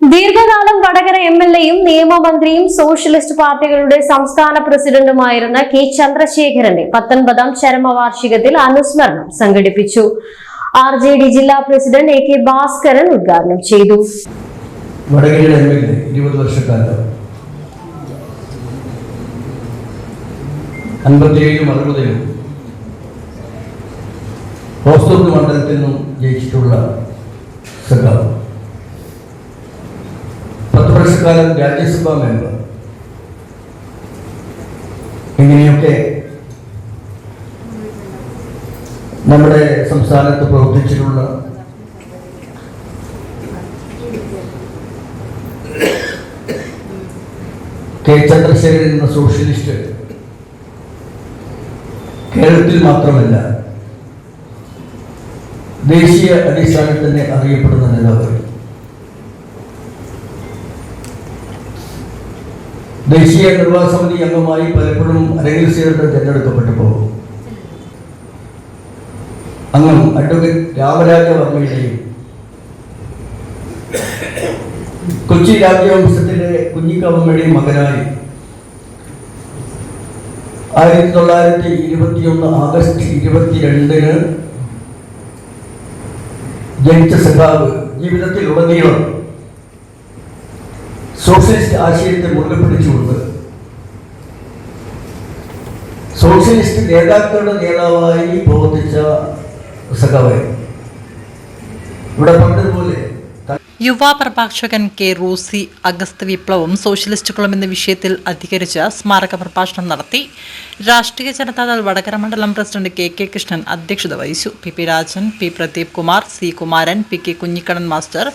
ദീർഘകാലം Vadakara M L എയും നിയമമന്ത്രിയും socialist പാർട്ടികളുടെ സംസ്ഥാന പ്രസിഡന്റുമായിരുന്ന കെ ചന്ദ്രശേഖരന്റെ പത്തൊൻപതാം ചരമവാർഷികത്തിൽ അനുസ്മരണം സംഘടിപ്പിച്ചു. ആർ ജെ ഡി ജില്ലാ പ്രസിഡന്റ് എ കെ ഭാസ്കരൻ ഉദ്ഘാടനം ചെയ്തു. മണ്ഡലത്തിൽ നിന്നും ജയിച്ചിട്ടുള്ള സഖാവ് വർഷക്കാലം രാജ്യസഭാ മെമ്പർ ഇങ്ങനെയൊക്കെ നമ്മുടെ സംസ്ഥാനത്ത് പ്രവർത്തിച്ചിട്ടുള്ള കെ ചന്ദ്രശേഖരൻ എന്ന സോഷ്യലിസ്റ്റ് കേരളത്തിൽ മാത്രമല്ല ദേശീയ അടിസ്ഥാനത്തിൽ തന്നെ അറിയപ്പെടുന്ന നേതാവ് ദേശീയ നിർവാഹ സമിതി അംഗമായി പലപ്പോഴും അരങ്ങിൽ സീറിട്ട് തിരഞ്ഞെടുക്കപ്പെട്ടപ്പോൾ അംഗം അഡ്വക്കേറ്റ് രാമരാജ വർമ്മയുടെയും കൊച്ചി രാജ്യവംശത്തിലെ കുഞ്ഞിക്കവമ്മയുടെയും മകനായി ആയിരത്തി തൊള്ളായിരത്തി ഇരുപത്തിയൊന്ന് ആഗസ്റ്റ് ഇരുപത്തിരണ്ടിന് ജനിച്ച സഖാവ് ജീവിതത്തിൽ ഉടനീളം സോഷ്യലിസ്റ്റ് ആശയത്തെ മുറുകെ പിടിച്ചുകൊണ്ട് സോഷ്യലിസ്റ്റ് നേതാക്കളുടെ നേതാവായി പ്രവർത്തിച്ച സഖാവ് ഇവിടെ പറഞ്ഞതുപോലെ യുവാ പ്രഭാഷകൻ കെ റൂസി അഗസ്ത് വിപ്ലവം സോഷ്യലിസ്റ്റുകളും എന്ന വിഷയത്തിൽ അധികരിച്ച് സ്മാരക പ്രഭാഷണം നടത്തി. രാഷ്ട്രീയ ജനതാദൾ വടകര മണ്ഡലം പ്രസിഡന്റ് കെ കെ കൃഷ്ണൻ അധ്യക്ഷത വഹിച്ചു. P P Rajan P Pradeep Kumar C Kumaran P K Kunhikannan master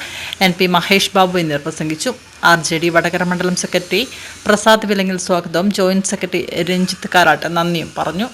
N P Mahesh Babu എന്നിവർ പ്രസംഗിച്ചു. ആർ ജെ ഡി വടകര മണ്ഡലം സെക്രട്ടറി പ്രസാദ് വിലങ്ങിൽ സ്വാഗതം ജോയിന്റ് സെക്രട്ടറി രഞ്ജിത്ത് കാരാട്ട് നന്ദിയും പറഞ്ഞു.